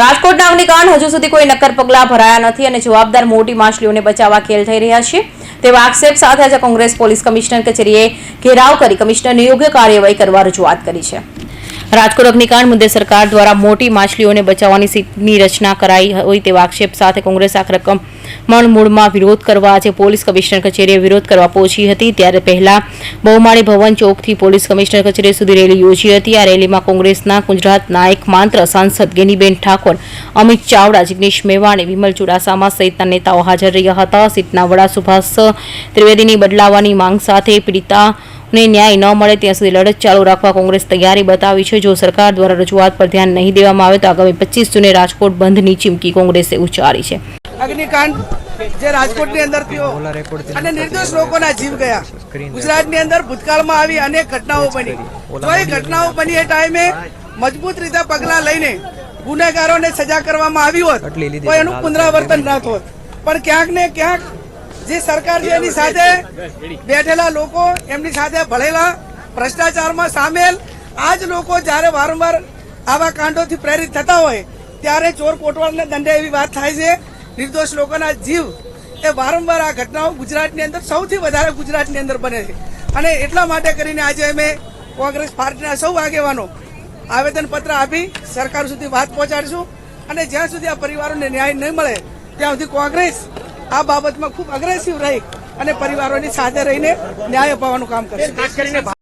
રાજકોટના અગ્નિકાંડ હજુ સુધી કોઈ નક્કર પગલાં ભરાયા નથી અને જવાબદાર મોટી માછલીઓને બચાવવા ખેલ થઈ રહ્યા છે. તેવા આક્ષેપ સાથે આજે કોંગ્રેસ પોલીસ કમિશનર કચેરીએ ઘેરાવ કરી કમિશનરને યોગ્ય કાર્યવાહી કરવા રજૂઆત કરી છે. રાજકોટ અગ્નિકાંડ મુદ્દે સરકાર દ્વારા મોટી માછલીઓને બચાવવાની સીટની રચના કરાઈ હોય તેવા આક્ષેપ સાથે કોંગ્રેસ આખરે કમણ મૂળમાં વિરોધ કરવા આજે પોલીસ કમિશનર કચેરીએ વિરોધ કરવા પહોંચી હતી. ત્યારે પહેલા બહુમાળી ભવન ચોકથી પોલીસ કમિશનર કચેરી સુધી રેલી યોજી હતી. આ રેલીમાં કોંગ્રેસના ગુજરાતના એકમાત્ર સાંસદ ગેનીબેન ઠાકોર, અમિત ચાવડા, જિગ્નેશ મેવાણી, વિમલ ચુડાસામા સહિતના નેતાઓ હાજર રહ્યા હતા. સીટના વડા સુભાષ ત્રિવેદીની બદલાવાની માંગ સાથે પીડિતા ને ન્યાય ન મળે ત્યાં સુધી લડત ચાલુ રાખવા કોંગ્રેસ તૈયારી બતાવી છે. જો સરકાર દ્વારા રજૂઆત પર ધ્યાન નહીં દેવામાં આવે તો આગામી પચીસ જૂને રાજકોટ બંધની ચીમકી કોંગ્રેસે ઉચ્ચારી છે. અગ્નિકાંડ જે રાજકોટની અંદર થયો અને નિર્દોષ લોકોના જીવ ગયા. ગુજરાતની અંદર ભૂતકાળમાં આવી અનેક ઘટનાઓ બની. તો એ ઘટનાઓ બની એ ટાઈમે મજબૂત રીતે પગલાં લઈને ગુનેગારોને સજા કરવામાં આવી હોત, તો એનું પુનરાવર્તન ના થોત. પણ ક્યાંક ને ક્યાંક જે સરકાર છે એની સાથે બેઠેલા લોકો, એમની સાથે ભળેલા ભ્રષ્ટાચારમાં સામેલ આ જ લોકો જ્યારે વારંવાર આવા કાંડોથી પ્રેરિત થતા હોય, ત્યારે ચોર કોટવાળને દંડે એવી વાત થાય છે. નિર્દોષ લોકોના જીવ એ વારંવાર આ ઘટનાઓ ગુજરાતની અંદર સૌથી વધારે ગુજરાતની અંદર બને છે. અને એટલા માટે કરીને આજે અમે કોંગ્રેસ પાર્ટીના સૌ આગેવાનો આવેદનપત્ર આપી સરકાર સુધી વાત પહોંચાડીશું. અને જ્યાં સુધી આ પરિવારોને ન્યાય નહીં મળે, ત્યાં સુધી કોંગ્રેસ આ બાબતમાં ખૂબ અગ્રેસિવ રહી અને પરિવારોની સાથે રહીને ન્યાય અપાવવાનું કામ કરશે.